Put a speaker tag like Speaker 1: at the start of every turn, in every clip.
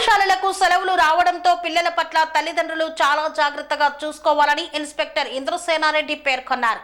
Speaker 1: పాఠశాలలకు సెలవులు రావడంతో పిల్లల పట్ల తల్లిదండ్రులు చాలా జాగ్రత్తగా చూసుకోవాలని ఇన్స్పెక్టర్ ఇంద్రసేనారెడ్డి పేర్కొన్నారు.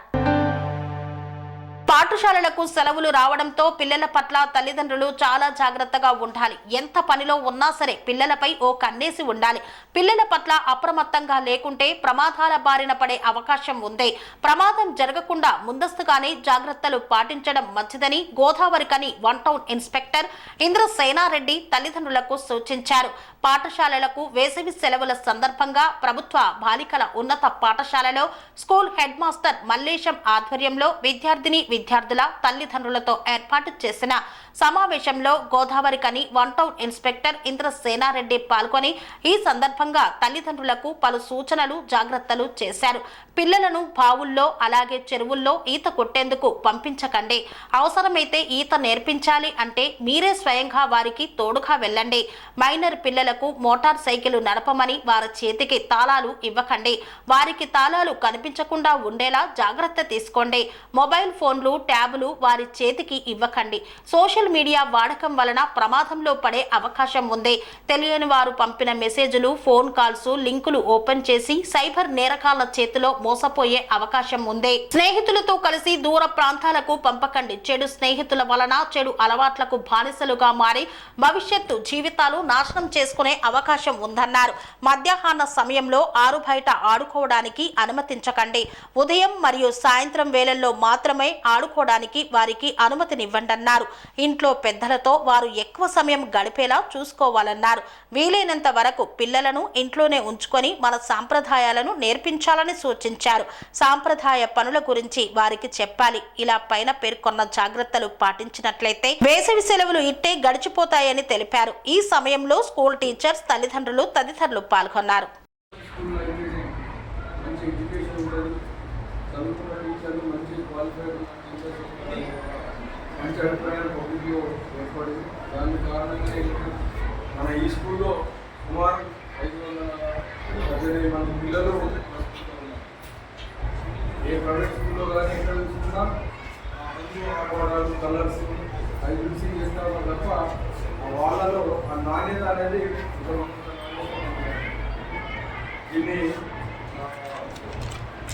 Speaker 1: పాఠశాలలకు సెలవులు రావడంతో పిల్లల పట్ల తల్లిదండ్రులు చాలా జాగ్రత్తగా ఉండాలి. ఎంత పనిలో ఉన్నా సరే పిల్లలపై ఓ కన్నేసి ఉండాలి. పిల్లల పట్ల అప్రమత్తంగా లేకుంటే ప్రమాదాల బారిన పడే అవకాశం ఉంది. ప్రమాదం జరగకుండా ముందస్తుగానే జాగ్రత్తలు పాటించడం మంచిదని Godavarikhani one town inspector Indrasenareddy తల్లిదండ్రులకు సూచించారు. పాఠశాలలకు వేసవి సెలవుల సందర్భంగా ప్రభుత్వ బాలికల ఉన్నత పాఠశాలలో స్కూల్ హెడ్ మాస్టర్ మల్లేశం ఆధ్వర్యంలో విద్యార్థిని విద్య విద్యార్థుల తల్లిదండ్రులతో ఏర్పాటు చేసిన సమావేశంలో Godavarikhani one town inspector Indrasenareddy పాల్గొని ఈ సందర్భంగా తల్లిదండ్రులకు పలు సూచనలు జాగ్రత్తలు చేశారు. పిల్లలను బావుల్లో అలాగే చెరువుల్లో ఈత కొట్టేందుకు పంపించకండి. అవసరమైతే ఈత నేర్పించాలి అంటే మీరే స్వయంగా వారికి తోడుగా వెళ్ళండి. మైనర్ పిల్లలకు మోటార్ సైకిల్ నడపమని వారి చేతికి తాళాలు ఇవ్వకండి. వారికి తాళాలు కనిపించకుండా ఉండేలా జాగ్రత్త తీసుకోండి. మొబైల్ ఫోన్లు ట్యాబులు వారి చేతికి ఇవ్వకండి. సోషల్ మీడియా వాడకం వలన ప్రమాదంలో పడే అవకాశం ఉంది. తెలియని వారు పంపిన మెసేజ్లు ఫోన్ కాల్స్ లింకులు ఓపెన్ చేసి సైబర్ నేరకాల చేతిలో మోసపోయే అవకాశం ఉంది. స్నేహితులతో కలిసి దూర ప్రాంతాలకు పంపకండి. చెడు స్నేహితుల వలన చెడు అలవాట్లకు బానిసలుగా మారి భవిష్యత్తు జీవితాలు నాశనం చేసుకునే అవకాశం ఉందన్నారు. మధ్యాహ్న సమయంలో ఆరు బయట ఆడుకోవడానికి అనుమతించకండి. ఉదయం మరియు సాయంత్రం వేళల్లో మాత్రమే ఆడుకోవడానికి వారికి అనుమతినివ్వండన్నారు. ఇంట్లో పెద్దలతో వారు ఎక్కువ సమయం గడిపేలా చూసుకోవాలన్నారు. వీలైనంత వరకు పిల్లలను ఇంట్లోనే ఉంచుకొని మన సాంప్రదాయాలను నేర్పించాలని సూచించారు. సాంప్రదాయ పనుల గురించి వారికి చెప్పాలి. ఇలా పైన పేర్కొన్న జాగ్రత్తలు పాటించినట్లయితే వేసవి సెలవులు ఇట్టే గడిచిపోతాయని తెలిపారు. ఈ సమయంలో స్కూల్ టీచర్స్ తల్లిదండ్రులు తదితరులు పాల్గొన్నారు
Speaker 2: స్కూల్లో అయితే మంచి ఎడ్యుకేషన్ ఉంటుంది చదువుకున్న టీచర్లు మంచి క్వాలిఫైడ్ ఉన్న టీచర్స్ ఉంటారు. మంచి అభిప్రాయాలు పబ్లిక్లో ఏర్పడింది. దాని కారణంగా ఏంటంటే మన ఈ స్కూల్లో సుమారు ఐదు వందల పద్దెనిమిది మంది పిల్లలు ఏ ప్రైవేట్ స్కూల్లో కానీ ఎక్కడ చూసుకున్నా ఆడుకోవడాలు కలర్స్ అవి చూసి చేస్తా ఉన్నారు తప్ప వాళ్ళలో ఆ నాణ్యత అనేది దీన్ని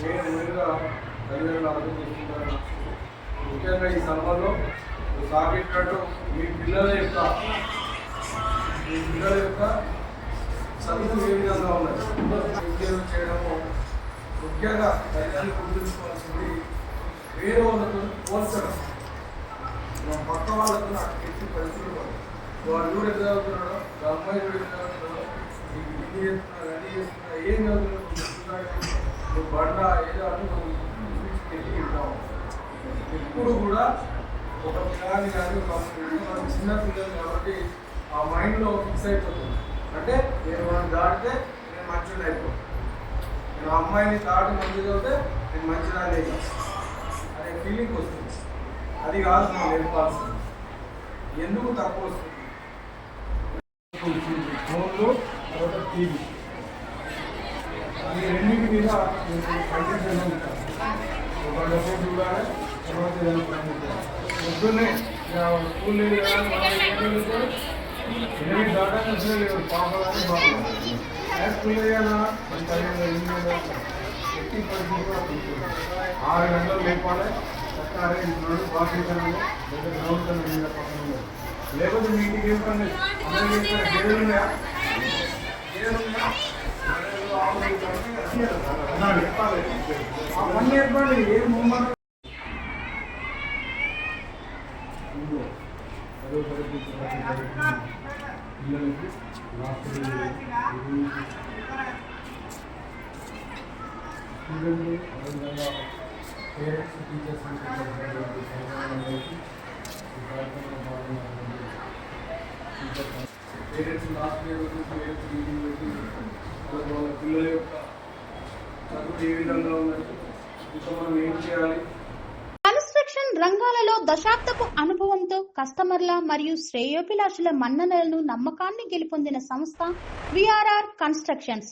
Speaker 2: నేను ముందుగా తల్లిదండ్రులు అర్థం చేసుకుంటాను ముఖ్యంగా ఈ సభలో సాగించినట్టు మీ పిల్లల యొక్క మీ పిల్లల యొక్క చదువు ఏ విధంగా ఉన్నది? ఉద్యోగం చేయడము ముఖ్యంగా తల్లిదండ్రులు గుర్తుంచుకోవాల్సింది వేరే వాళ్ళతో పోల్చడం. మన పక్క వాళ్ళతో నాకు ఎట్టి పరిస్థితులు ఉండవు. వాడు చూడు ఎట్లా చదువుతున్నాడో ఆ అమ్మాయి చూడు ఎట్లా చదువుతున్నాడో ఇది చేస్తున్నా అది చేస్తున్నా ఏం చదువుతున్నావు నువ్వు బండ ఏదో అని నువ్వు చూపించి ఉంటావు ఎప్పుడు కూడా ఒక పిల్లని కానీ ఒక మనం చిన్న పిల్లలు కాబట్టి ఆ మైండ్లో ఫిక్స్ అయిపోతుంది. అంటే నేను మనం దాటితే నేను మంచిగా అయిపోతాను నేను ఆ అమ్మాయిని దాటి మంచిగా అయితే నేను మంచిగా లేదు అనే ఫీలింగ్ వస్తుంది. అది కాదు మనం నేర్పాల్సింది. ఎందుకు తక్కువ వస్తుంది? ఫోన్లు తర్వాత టీవీ. ఈ రెండింటి మీద కంటెంట్ ఒక డబ్బు చూడాలి పొద్దున్నే స్కూల్ లేదు ఎనిమిది దాటాక అసలు లేదు పాప. కానీ బాగుంది స్కూల్ వేయాలా మన తల్లి ఎట్టి పరిస్థితి ఆరు గంటలు లేపాలి చక్కగా ఇంట్లో లేదా గ్రౌండ్ లేకపోతే మీ ఇంటికి ఏం అందరికీ గేదెలు ఉన్నాయా గేదెలు ఉన్నాయా? చెప్పాలి. ఆ పని నేర్పండి ఏం మూమెంట్ ఇంకో పదో తరగతి తర్వాత చదువుతున్న పిల్లలకి రాత్రి ఉదయం స్టూడెంట్లు అదేవిధంగా పేరెంట్స్ టీచర్స్ అందరికీ ఈ కార్యక్రమంలో పాల్గొన్నటువంటి పేరెంట్స్ లాస్ట్ ఇయర్ వచ్చి పేరెంట్స్ మీటింగ్ పెట్టి వాళ్ళకి వాళ్ళ పిల్లల యొక్క చదువు ఏ విధంగా ఉన్నది ఇంకా మనం ఏం చేయాలి
Speaker 3: కన్స్ట్రక్షన్ రంగాలలో దశాబ్దపు అనుభవంతో కస్టమర్ల మరియు శ్రేయోభిలాషుల మన్ననలను నమ్మకాన్ని గెలుపొందిన సంస్థ VRR constructions.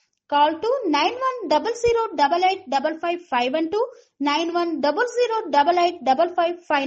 Speaker 3: Call to 9100 8855 five.